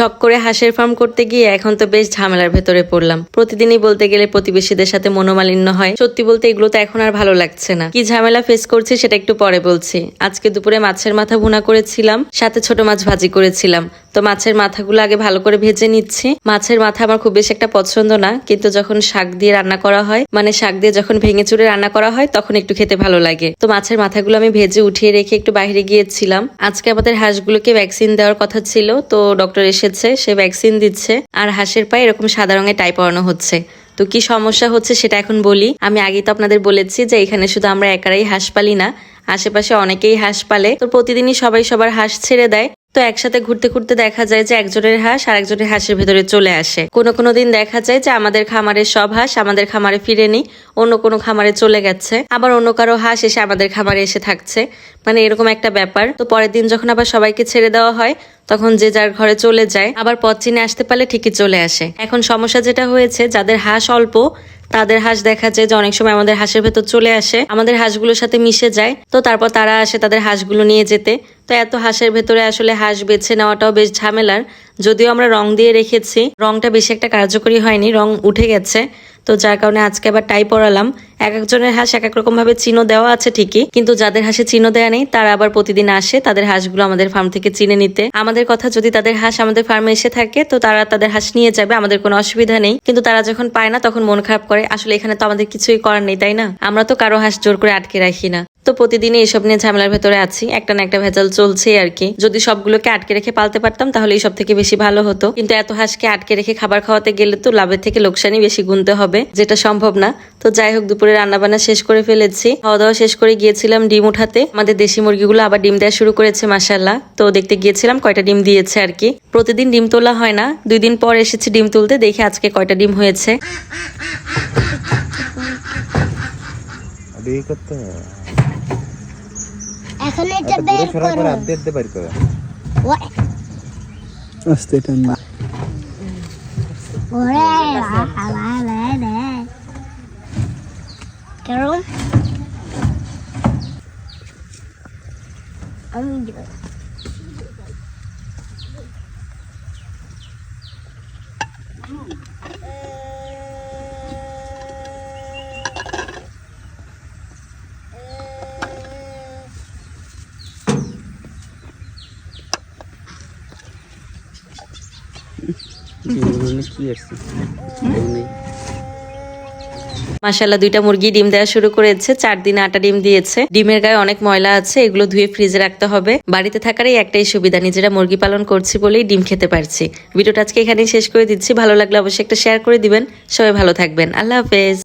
শখ করে হাঁসের ফার্ম করতে গিয়ে এখন তো বেশ ঝামেলার ভেতরে পড়লাম। প্রতিদিনই বলতে গেলে প্রতিবেশীদের সাথে মনোমালিন্য হয়। সত্যি বলতে এগুলো তো এখন আর ভালো লাগছে না। কি ঝামেলা ফেস করছি সেটা একটু পরে বলছি। আজকে দুপুরে মাছের মাথা ভুনা করেছিলাম, সাথে ছোট মাছ ভাজি করেছিলাম। তো মাছের মাথাগুলো আগে ভালো করে ভেজে নিচ্ছি। মাছের মাথা আমার খুব বেশি একটা পছন্দ না, কিন্তু যখন শাক দিয়ে রান্না করা হয় মানে শাক দিয়ে যখন ভেঙে চুরে রান্না করা হয়, তখন একটু খেতে ভালো লাগে। তো মাছের মাথাগুলো আমি ভেজে উঠিয়ে রেখে একটু বাইরে গিয়েছিলাম। আজকে আমাদের হাঁসগুলোকে ভ্যাকসিন দেওয়ার কথা ছিল, তো ডক্টর এসেছে, সে ভ্যাকসিন দিচ্ছে। আর হাঁসের পায়ে এরকম সাদা রঙের টাই পরানো হচ্ছে। তো কি সমস্যা হচ্ছে সেটা এখন বলি। আমি আগেই তো আপনাদের বলেছি যে এখানে শুধু আমরা একারাই হাঁস পালি না, আশেপাশে অনেকেই হাঁস পালে। তো প্রতিদিনই সবাই সবার হাঁস ছেড়ে দেয়। তো একসাথে ঘুরতে ঘুরতে দেখা যায় যে একজনের হাঁস আর একজনের হাঁসের ভেতরে চলে আসে। কোনো কোনো দিন দেখা যায় যে আমাদের খামারের সব হাঁস আমাদের খামারে ফিরেনি, অন্য কোনো খামারে চলে গেছে। আবার অন্য কারও হাঁস এসে আমাদের খামারে এসে থাকছে। মানে এরকম একটা ব্যাপার। তো পরের দিন যখন আবার সবাইকে ছেড়ে দেওয়া হয়, তখন যে যার ঘরে চলে যায়, আবার পথ চিনে আসতে পারলে ঠিকই চলে আসে। এখন সমস্যা যেটা হয়েছে, যাদের হাঁস অল্প তাদের হাঁস দেখা যায় যে অনেক সময় আমাদের হাঁসের ভেতর চলে আসে। আমাদের হাঁসগুলোর সাথে মিশে যায়। তো তারপর তারা আসে তাদের হাঁসগুলো নিয়ে যেতে। তো এত হাঁসের ভেতরে আসলে হাঁস বেছে নেওয়াটাও বেশ ঝামেলার। যদিও আমরা রং দিয়ে রেখেছি, রংটা বেশি একটা কার্যকরী হয়নি, রং উঠে গেছে। তো যার কারণে আজকে আবার টাই পরালাম। এক একজনের হাঁস এক এক রকম ভাবে চিহ্ন দেওয়া আছে ঠিকই, কিন্তু যাদের হাঁসে চিহ্ন দেওয়া নেই, তারা আবার প্রতিদিন আসে তাদের হাঁসগুলো আমাদের ফার্ম থেকে চিনে নিতে। আমাদের কথা যদি তাদের হাঁস আমাদের ফার্মে এসে থাকে, তো তারা তাদের হাঁস নিয়ে যাবে, আমাদের কোনো অসুবিধা নেই। কিন্তু তারা যখন পায় না, তখন মন খারাপ করে, আসলে এখানে তো আমাদের কিছুই করার নেই, তাই না? আমরা তো কারও হাঁস জোর করে আটকে রাখি না। তো প্রতিদিনই এসব নিয়ে ঝামেলার ভেতরে আছি। একটা না একটা ভেজাল চলছেই আর কি। যদি সবগুলোকে আটকে রেখে পালতে পারতাম, তাহলে এই সব থেকে বেশি ভালো হতো। কিন্তু এত হাঁসকে আটকে রেখে খাবার খাওয়াতে গেলে তো লাভের থেকে লোকসানই বেশি গুনতে হবে, যেটা সম্ভব না। তো যাই হোক, দুপুরে রান্না বান্না শেষ করে ফেলেছি। খাওয়া দাওয়া শেষ করে গিয়েছিলাম ডিম উঠাতে। আমাদের দেশি মুরগিগুলো আবার ডিম দেওয়া শুরু করেছে মাসাল্লাহ তো দেখতে গিয়েছিলাম কয়টা ডিম দিয়েছে আর কি। প্রতিদিন ডিম তোলা হয় না। দুই দিন পর এসেছি ডিম তুলতে, দেখে আজকে কয়টা ডিম হয়েছে। আরে এই করতে হবে। এখন এটা একটা দূরে বের সরার পরে করো হাত দিয়ে দিতে পারি করে ওরে আস্তে টান না ওরে হালা রে কেরম আমি দিব। মাসাল্লাহ দুইটা মুরগি ডিম দেওয়া শুরু করেছে, চার দিন আটা ডিম দিয়েছে। ডিমের গায়ে অনেক ময়লা আছে, এগুলো ধুয়ে ফ্রিজে রাখতে হবে। বাড়িতে থাকার এই একটাই সুবিধা, নিজেরা মুরগি পালন করছি বলেই ডিম খেতে পারছি। ভিডিওটা আজকে এখানেই শেষ করে দিচ্ছি। ভালো লাগলে অবশ্যই একটা শেয়ার করে দিবেন। সবাই ভালো থাকবেন। আল্লাহ হাফেজ।